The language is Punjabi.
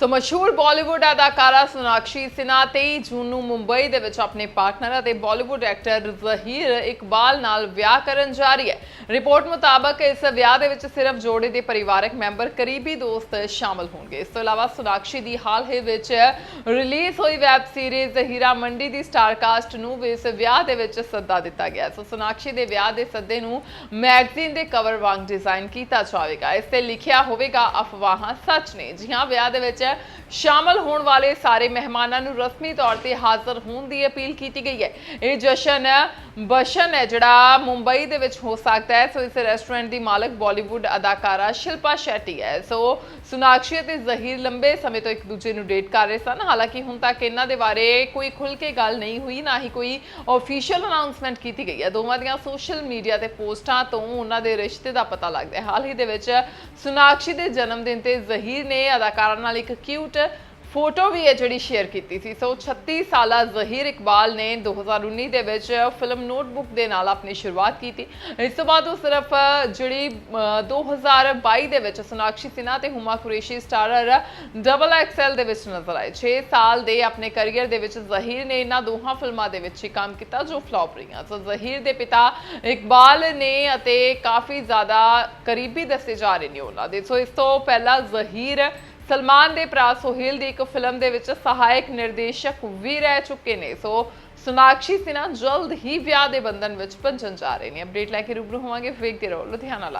ਸੋ ਮਸ਼ਹੂਰ ਬਾਲੀਵੁੱਡ ਅਦਾਕਾਰਾ ਸੋਨਾਕਸ਼ੀ ਸਿਨਹਾ 23 ਜੂਨ ਨੂੰ ਮੁੰਬਈ ਦੇ ਵਿੱਚ ਆਪਣੇ ਪਾਰਟਨਰ ਅਤੇ ਬਾਲੀਵੁੱਡ ਐਕਟਰ ਜ਼ਹੀਰ ਇਕਬਾਲ ਨਾਲ ਵਿਆਹ ਕਰਨ ਜਾ ਰਹੀ ਹੈ। ਰਿਪੋਰਟ ਮੁਤਾਬਕ ਇਸ ਵਿਆਹ ਦੇ ਵਿੱਚ ਸਿਰਫ ਜੋੜੇ ਦੇ ਪਰਿਵਾਰਕ ਮੈਂਬਰ, ਕਰੀਬੀ ਦੋਸਤ ਸ਼ਾਮਲ ਹੋਣਗੇ। ਇਸ ਤੋਂ ਇਲਾਵਾ ਸੁਨਾਕਸ਼ੀ ਦੀ ਹਾਲ ਹੀ ਵਿੱਚ ਰਿਲੀਜ਼ ਹੋਈ ਵੈਬ ਸੀਰੀਜ਼ ਹੀਰਾ ਮੰਡੀ ਦੀ ਸਟਾਰ ਕਾਸਟ ਨੂੰ ਵੀ ਇਸ ਵਿਆਹ ਦੇ ਵਿੱਚ ਸੱਦਾ ਦਿੱਤਾ ਗਿਆ। ਸੋ ਸੁਨਾਕਸ਼ੀ ਦੇ ਵਿਆਹ ਦੇ ਸੱਦੇ ਨੂੰ ਮੈਗਜ਼ੀਨ ਦੇ ਕਵਰ ਵਾਂਗ ਡਿਜ਼ਾਈਨ ਕੀਤਾ ਜਾਵੇਗਾ। ਇਸ ਤੇ ਲਿਖਿਆ ਹੋਵੇਗਾ ਅਫਵਾਹਾਂ ਸੱਚ ਨੇ। ਜੀ ਹਾਂ, ਵਿਆਹ ਦੇ ਵਿੱਚ ਸ਼ਾਮਲ ਹੋਣ ਵਾਲੇ ਸਾਰੇ ਮਹਿਮਾਨਾਂ ਨੂੰ ਰਸਮੀ ਤੌਰ ਤੇ ਹਾਜ਼ਰ ਹੋਣ ਦੀ ਅਪੀਲ ਕੀਤੀ ਗਈ ਹੈ। ਇਹ ਜਸ਼ਨ ਬਸ਼ਨ ਹੈ ਜਿਹੜਾ ਮੁੰਬਈ ਦੇ ਵਿੱਚ ਹੋ ਸਕਦਾ ਹੈ। ਸੋ ਇਸ ਰੈਸਟੋਰੈਂਟ ਦੀ ਮਾਲਕ ਬਾਲੀਵੁੱਡ ਅਦਾਕਾਰਾ ਸ਼ਿਲਪਾ ਸ਼ੈਟੀ ਹੈ। ਸੋ ਸੁਨਾਕਸ਼ੀ ਅਤੇ ਜ਼ਹੀਰ ਲੰਬੇ ਸਮੇਂ ਤੋਂ ਇੱਕ ਦੂਜੇ ਨੂੰ ਡੇਟ ਕਰ ਰਹੇ ਸਨ। ਹਾਲਾਂਕਿ ਹੁਣ ਤੱਕ ਇਹਨਾਂ ਦੇ ਬਾਰੇ ਕੋਈ ਖੁੱਲ ਕੇ ਗੱਲ ਨਹੀਂ ਹੋਈ, ਨਾ ਹੀ ਕੋਈ ਅਫੀਸ਼ੀਅਲ ਅਨਾਉਂਸਮੈਂਟ ਕੀਤੀ ਗਈ ਹੈ। ਦੋਵਾਂ ਦੀਆਂ ਸੋਸ਼ਲ ਮੀਡੀਆ ਤੇ ਪੋਸਟਾਂ ਤੋਂ ਉਹਨਾਂ ਦੇ ਰਿਸ਼ਤੇ ਦਾ ਪਤਾ ਲੱਗਦਾ ਹੈ। ਹਾਲ ਹੀ ਦੇ ਵਿੱਚ ਸੁਨਾਕਸ਼ੀ ਦੇ ਜਨਮ ਦਿਨ ਤੇ ਜ਼ਹੀਰ ਨੇ ਅਦਾਕਾਰਾ ਨਾਲ ਇੱਕ ਕਿਊਟ ਫੋਟੋ ਵੀ ਹੈ ਜਿਹੜੀ ਸ਼ੇਅਰ ਕੀਤੀ ਸੀ। ਸੋ 36 ਸਾਲਾ ਜ਼ਹੀਰ ਇਕਬਾਲ ਨੇ 2019 ਦੇ ਵਿੱਚ ਫਿਲਮ ਨੋਟਬੁੱਕ ਦੇ ਨਾਲ ਆਪਣੀ ਸ਼ੁਰੂਆਤ ਕੀਤੀ। ਇਸ ਤੋਂ ਬਾਅਦ ਉਹ ਸਿਰਫ ਜਿਹੜੀ ਅਹ, 2022 ਦੇ ਵਿੱਚ ਸੋਨਾਕਸ਼ੀ ਸਿਨਹਾ ਤੇ Huma Qureshi starrer double XL ਦੇ ਵਿੱਚ ਨਜ਼ਰ ਆਏ। 6 ਸਾਲ ਦੇ ਆਪਣੇ ਕੈਰੀਅਰ ਦੇ ਵਿੱਚ ਜ਼ਹੀਰ ਨੇ ਇਹਨਾਂ ਦੋਹਾਂ ਫਿਲਮਾਂ ਦੇ ਵਿੱਚ ਹੀ ਕੰਮ ਕੀਤਾ ਜੋ ਫਲॉप ਰਹੀਆਂ। ਸੋ ਜ਼ਹੀਰ ਦੇ ਪਿਤਾ ਇਕਬਾਲ ਨੇ ਅਤੇ ਕਾਫੀ ਜ਼ਿਆਦਾ ਕਰੀਬੀ ਦੱਸੇ ਜਾ ਰਹੇ ਨੇ ਉਹਨਾਂ ਦੇ। ਸੋ ਇਸ ਤੋਂ ਪਹਿਲਾਂ ਜ਼ਹੀਰ ਸਲਮਾਨ ਦੇ ਭਰਾ ਸੋਹੇਲ ਦੀ ਇੱਕ ਫਿਲਮ ਦੇ ਵਿੱਚ ਸਹਾਇਕ ਨਿਰਦੇਸ਼ਕ ਵੀ ਰਹਿ ਚੁੱਕੇ ਨੇ। ਸੋ ਸੋਨਾਕਸ਼ੀ ਸਿਨਹਾ ਜਲਦ ਹੀ ਵਿਆਹ ਦੇ ਬੰਧਨ ਵਿੱਚ ਪੰਜਨ ਜਾ ਰਹੇ ਨੇ। ਅਪਡੇਟ ਲੈ ਕੇ ਰੂਬਰੂ ਹੋਵਾਂਗੇ। ਵੇਖਦੇ ਰਹੋ ਲੁਧਿਆਣਾ ਲਾਈਵ